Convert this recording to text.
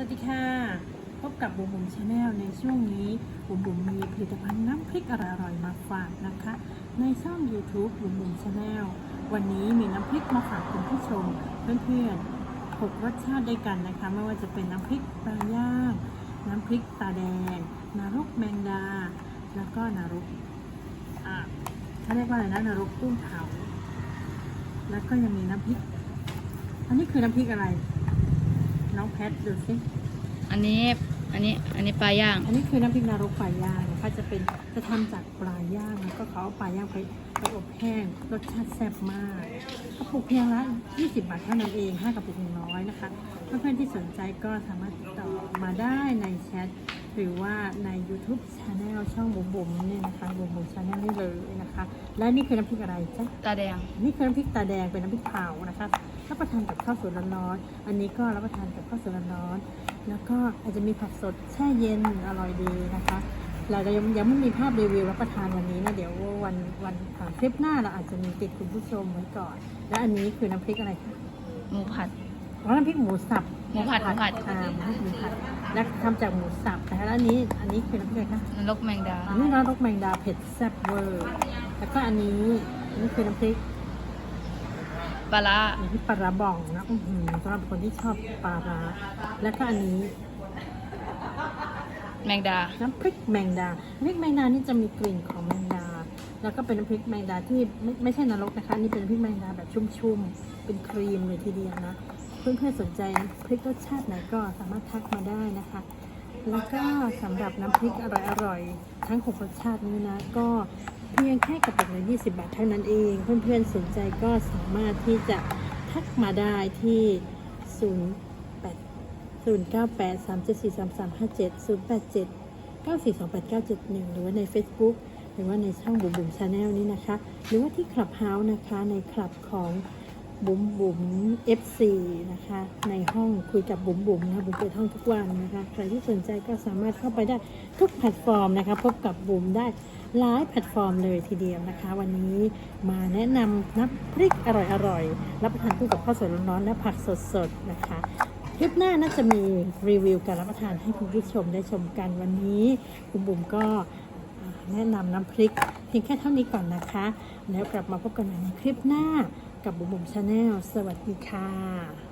สวัสดีค่ะ พบกับบุ๋มบุ๋มชาแนลในช่วงนี้บุ๋มบุ๋มมีผลิตภัณฑ์น้ำพริกอร่อยๆมาฝากนะคะ ในช่อง YouTube บุ๋มบุ๋มชาแนลวันนี้มีน้ำพริกมาฝากคุณผู้ชม เพื่อนๆหกรสชาติด้วยกันนะคะ ไม่ว่าจะเป็นน้ำพริกปลาย่างน้ำพริกตาแดงนรกแมงดา แล้วก็นรกอ่าเขาเรียกว่าอะไรนะนรกกุ้งเผาแล้วก็ยังมีน้ำพริก อันนี้คือน้ำพริกอะไร น้องแพทดูสิ อันนี้อันนี้อันนี้ปลาย่าง อันนี้คือน้ำพริกนรกปลาย่างนะคะจะเป็นจะทำจากปลาย่างแล้วก็เขาเอาปลาย่างไปไปอบแห้งรสชาติแซ่บมากกระปุกเพียงละ 20 บาทเท่านั้นเอง5กระปุกน้อยนะคะเพื่อนๆที่สนใจก็สามารถติดต่อมาได้ในแชทหรือว่าใน YouTube Channel ช่องบุ๋มบุ๋มเนี่ยนะคะบุ๋มบุ๋มช และนี่คือน้ำพริกอะไรจ๊ะ ตาแดง นี่คือน้ำพริกตาแดงเป็นน้ำพริกเผานะคะรับประทานกับข้าวสวยร้อนๆ อันนี้ก็รับประทานกับข้าวสวยร้อนๆ แล้วก็อาจจะมีผักสดแช่เย็นอร่อยดีนะคะ เราจะยังยังไม่มีภาพรีวิวรับประทานวันนี้นะเดี๋ยววันวันอ่าคลิปหน้าเราอาจจะมีติดคุณผู้ชมไว้ก่อน และอันนี้คือน้ำพริกอะไรคะหมูผัด อ๋อน้ำพริกหมูสับหมูผัดหมูผัด อ่าน้ำพริกหมูผัดและทำจากหมูสับนะคะแล้วอันนี้อันนี้คือน้ำพริกอะไรคะ นรกแมงดา อันนี้น้ำรกแมงดาเผ็ดแซ่บเวอร์ แล้วก็อันนี้อันนี้คือน้ำพริกปลาร้าอันนี้ปลาร้าบองนะอื้อหือสำหรับคนที่ชอบปลาร้าแล้วก็อันนี้แมงดา น้ำพริกแมงดาน้ำพริกแมงดานี่จะมีกลิ่นของแมงดา แล้วก็เป็นน้ำพริกแมงดาที่ไม่ไม่ใช่นรกนะคะนี่เป็นน้ำพริกแมงดาแบบชุ่มๆ เป็นครีมเลยทีเดียวนะ เพื่อนๆสนใจน้ำพริกรสชาติไหนก็สามารถทักมาได้นะคะ แล้วก็สำหรับน้ำพริกอร่อยๆ ทั้งหกรสชาตินี้นะ ก็เพียงแค่กระปุกละ20 บาทเท่านั้นเอง เพื่อนๆสนใจก็สามารถที่จะทักมาได้ที่ 08 098 374 3357 087 9428971 หรือว่าใน Facebook หรือว่าในช่องบุ๋มบุ๋มชาแนลนี้นะคะ หรือว่าที่คลับเฮาส์นะคะในคลับของ บุ๋มบุ๋ม FC นะคะ ในห้องคุยกับบุ๋มบุ๋มนะบุ๋มเปิดห้องทุกวันนะคะใครที่สนใจก็สามารถเข้าไปได้ทุกแพลตฟอร์มนะคะ พบกับบุ๋มได้หลายแพลตฟอร์มเลยทีเดียวนะคะ วันนี้มาแนะนำน้ำพริกอร่อยๆรับประทานคู่กับข้าวสวยร้อนๆและผักสดๆนะคะคลิปหน้าน่าจะมีรีวิวการรับประทานให้คุณผู้ชมได้ชมกันวันนี้คุณบุ๋มก็แนะนำน้ำพริกเพียงแค่เท่านี้ก่อนนะคะ แล้วกลับมาพบกันใหม่ในคลิปหน้า กับบุ๋มบุ๋มชาแนลสวัสดีค่ะ